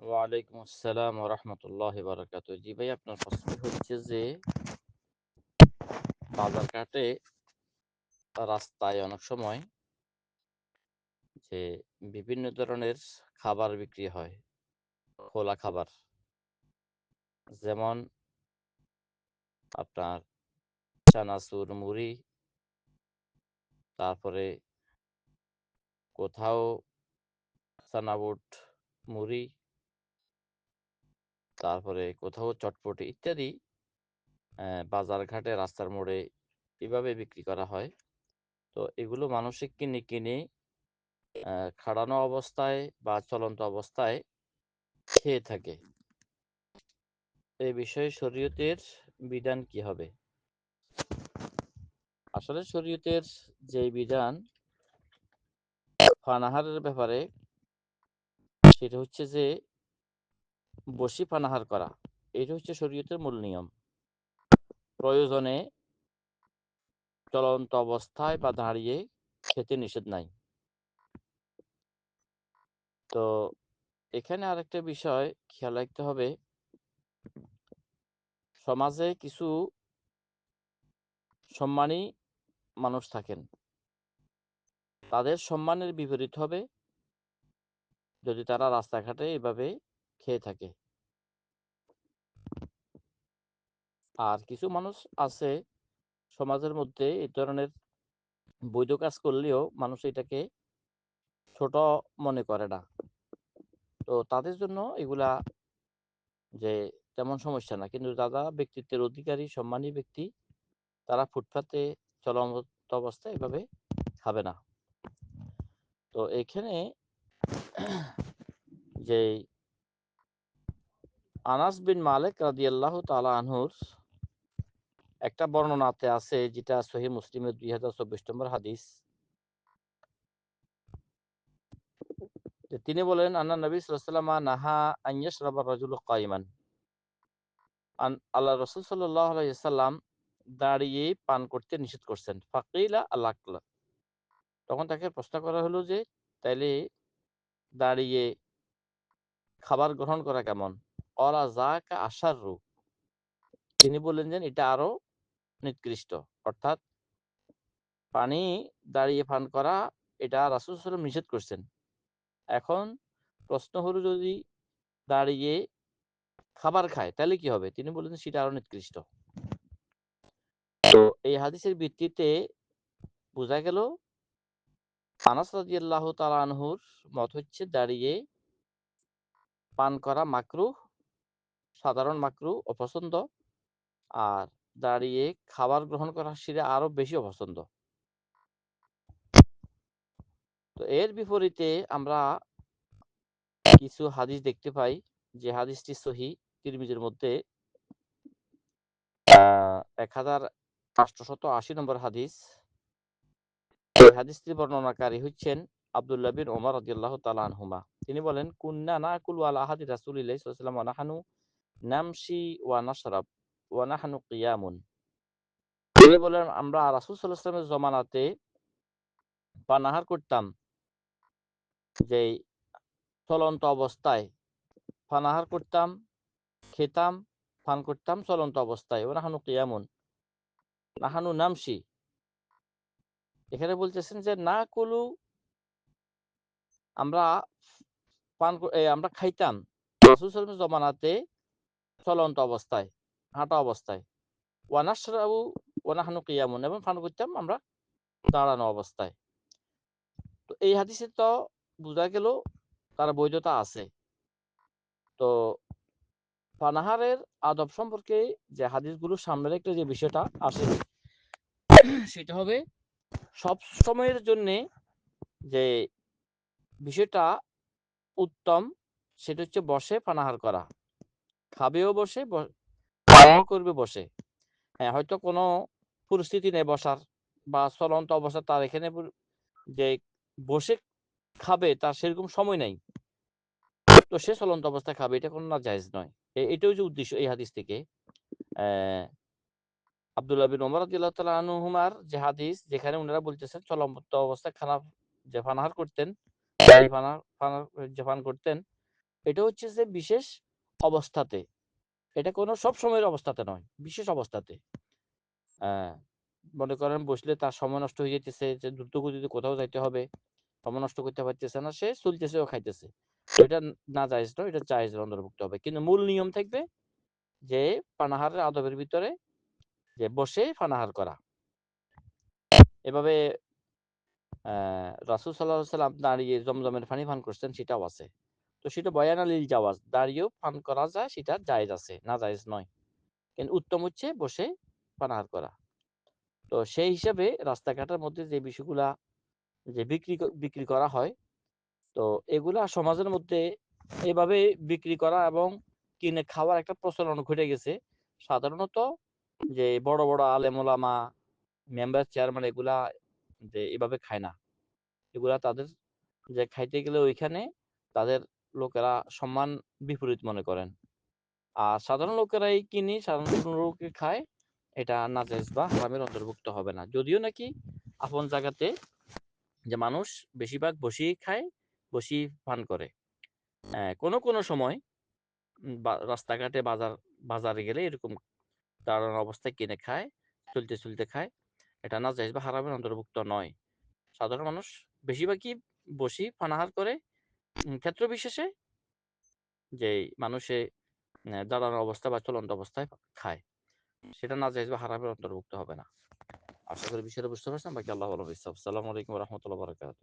ওয়ালাইকুম আসসালাম রহমতুল্লাহ বারাকাতু জি ভাই, আপনার প্রশ্ন হচ্ছে যে বাজার ঘাটে রাস্তায় অনেক সময় যে বিভিন্ন ধরনের খাবার বিক্রি হয়, খোলা খাবার। যেমন আপনার চানাচুর, মুড়ি, তারপরে কোথাও চানাবুট, মুড়ি তারপরে কোথাও চটপটি ইত্যাদি বাজার ঘাটে রাস্তার মোড়ে এভাবে বিক্রি করা হয়। তো এগুলো মানুষে কিনে কিনে খাড়ানো অবস্থায় বা চলন্ত অবস্থায় খেয়ে থাকে। এই বিষয়ে শরীয়তের বিধান কি হবে? আসলে শরীয়তের যে বিধান, ফানাহারের ব্যাপারে, সেটা হচ্ছে যে বসি পানাহার করা। এটা হচ্ছে শরীয়তের মূল নিয়ম। প্রয়োজনে চলন্ত অবস্থায় বা দাঁড়িয়ে খেতে নিষেধ নাই। তো এখানে আরেকটা বিষয় খেয়াল রাখতে হবে। সমাজে কিছু সম্মানী মানুষ থাকেন। তাদের সম্মানের বিপরীত হবে। যদি তারা রাস্তাঘাটে এভাবে খেয়ে থাকে। আর কিছু মানুষ আছে সমাজের মধ্যে এই ধরনের বৈধ কাজ করলেও মানুষ এটাকে ছোট মনে করে না। তো তাদের জন্য এগুলা যে তেমন সমস্যা না। কিন্তু যারা ব্যক্তিত্বের অধিকারী, সম্মানী ব্যক্তি তারা ফুটপাতে চলন্ত অবস্থায় এভাবে খাবে না। তো এখানে যে আনাস বিন মালিক রাদিয়াল্লাহু তাআলা আনহুর একটা বর্ণনাতে আছে, যেটা সহি মুসলিমের দুই হাজার চব্বিশ নম্বর হাদিস। তিনি বলেন, আন্না নবী আলাইহি নাহা আইয়াশ রাবার রাজুল কাইমান আল্লাহ রসুল সাল্লাহ আলাইসাল্লাম দাঁড়িয়ে পান করতে নিষেধ করছেন। ফাকিলা আল্লাহ তখন তাকে প্রশ্ন করা হলো যে, তাইলে দাঁড়িয়ে খাবার গ্রহণ করা কেমন? অলা জাকা আশার রূপ। তিনি বললেন যে এটা আরও নিকৃষ্ট। অর্থাৎ পানি দাঁড়িয়ে পান করা এটা রাসুল সাল্লাম নিষেধ করছেন। এখন প্রশ্ন হলো যদি দাঁড়িয়ে খাবার খায় তাহলে কি হবে? তিনি বললেন সেটা আরও নিকৃষ্ট। তো এই হাদিসের ভিত্তিতে বোঝা গেল আনাস রাদিয়াল্লাহু তাআলা আনহুর মত হচ্ছে দাঁড়িয়ে পান করা মাকরু সাধারণ মাকরু অপছন্দ। আর দাঁড়িয়ে খাবার গ্রহণ করা সেটা আরও বেশি অপছন্দ। তো এর বিপরীতে আমরা কিছু হাদিস দেখতে পাই যে হাদিসটি সহি তিরমিজের মধ্যে। এক হাজার আটশত আশি নম্বর হাদিস। হাদিসটি বর্ণনাকারী হচ্ছেন আব্দুল্লাহ বিন ওমর রাদিয়াল্লাহু তাআলা আনহুমা। তিনি বলেন, কুন্না নাকুল আলা আহাদি রাসূলিল্লাহি সাল্লাল্লাহু আলাইহি নামশি ওয়া নাশরাব ওয়া নাহনু কিয়ামুন তিনি বলেন আমরা রাসূল সাল্লাল্লাহু আলাইহি ওয়াসাল্লামের জমানাতে পানাহার করতাম। যে চলন্ত অবস্থায় পানাহার করতাম খেতাম পান করতাম চলন্ত অবস্থায়। ও নাহানু কিয়ামুন। নাহানু নামশি। এখানে বলতেছেন যে না কুলু আমরা পান আমরা খাইতাম। রাসূল জমানাতে চলন্ত অবস্থায়, হাঁটা অবস্থায়। ওয়ানাশরাবু ওয়ানাহানু কিয়ামুন এবং পান করতাম আমরা দাঁড়ানো অবস্থায়। তো এই হাদিসে তো বোঝা গেল তার বৈধতা আছে। তো পানাহারের আদব সম্পর্কে যে হাদিসগুলো সামনে রেখে যে বিষয়টা আসে সেটা হবে সব সময়ের জন্য যে বিষয়টা উত্তম, সেটা হচ্ছে বসে পানাহার করা। খাবেও বসে করবে বসে। হ্যাঁ হয়তো কোনো পরিস্থিতি নেই বসার বা চলন্ত অবস্থা তার এখানে যে বসে খাবে তার সেরকম সময় নাই। তো সে চলন্ত অবস্থায় খাবে এটা কোনো না জায়েজ নয়। এটাও যে উদ্দেশ্য এই হাদিস থেকে। আব্দুল্লাহ বিন ওমর রাদিয়াল্লাহু আনহুমার যে হাদিস যেখানে ওনারা বলতেছেন চলন্ত অবস্থায় খানা যে পানাহার করতেন যে পান করতেন এটা হচ্ছে যে বিশেষ অবস্থাতে। এটা কোনো সব সময়ের অবস্থাতে নয়, বিশেষ অবস্থাতে। মনে করেন বসলে তার সময় নষ্ট হয়ে যেতেছে যে দ্রুত গতিতে কোথাও যাইতে হবে, সময় নষ্ট করতে পারতেছে না, সে চলতেছে ও খাইতেছে। এটা না জায়েজ নয়, এটা জায়েজের অন্তর্ভুক্ত হবে। কিন্তু মূল নিয়ম থাকবে যে পানাহারের আদবের ভিতরে যে বসে পানাহার করা। এভাবে আহ রাসুল সাল্লাহ সাল্লাম দাঁড়িয়ে জমজমের পানি পান করছেন, সেটাও আছে। তো সেটা বয়ান আলীল জাওয়াজ দাঁড়িয়েও পান করা যায়, সেটা জায়েজ আছে, না জায়েজ নয়। কিন্তু উত্তম হচ্ছে বসে পানাহার করা। তো সেই হিসাবে রাস্তাঘাটের মধ্যে যে বিষয়গুলা, যে বিক্রি বিক্রি করা হয়, তো এগুলা সমাজের মধ্যে এভাবে বিক্রি করা এবং কিনে খাওয়ার একটা প্রচলন ঘটে গেছে। সাধারণত যে বড় বড় আলেমোলামা মেম্বার, চেয়ারম্যান এগুলা যে এভাবে খায় না। এগুলা তাদের যে খাইতে গেলে ওইখানে তাদের লোকেরা সম্মান বিপরীত মনে করেন। আর সাধারণ লোকেরাই কিনি সাধারণ লোকে খায়, এটা নাজায়েজ বা হারামের অন্তর্ভুক্ত হবে না। যদিও নাকি আপন জায়গাতে যে মানুষ বেশিরভাগ বসেই খায় বসি পান করে। কোনো কোনো সময় রাস্তাঘাটে বাজার, বাজারে গেলে এরকম দাঁড়ানো অবস্থায় কিনে খায়, চলতে চলতে খায়। এটা না বা হারামের অন্তর্ভুক্ত নয়। সাধারণ মানুষ বেশিরভাগই বসি পানাহার করে ক্ষেত্র বিশেষে যে মানুষে আহ, দাঁড়ানো অবস্থা বা চলন্ত অবস্থায় খায়। সেটা না বা হারামের অন্তর্ভুক্ত হবে না। আশা করি বিষয়টা বুঝতে পারছেন। বাকি আল্লাহ আসসালামু আলাইকুম রহমতুল্লাহ বারকাত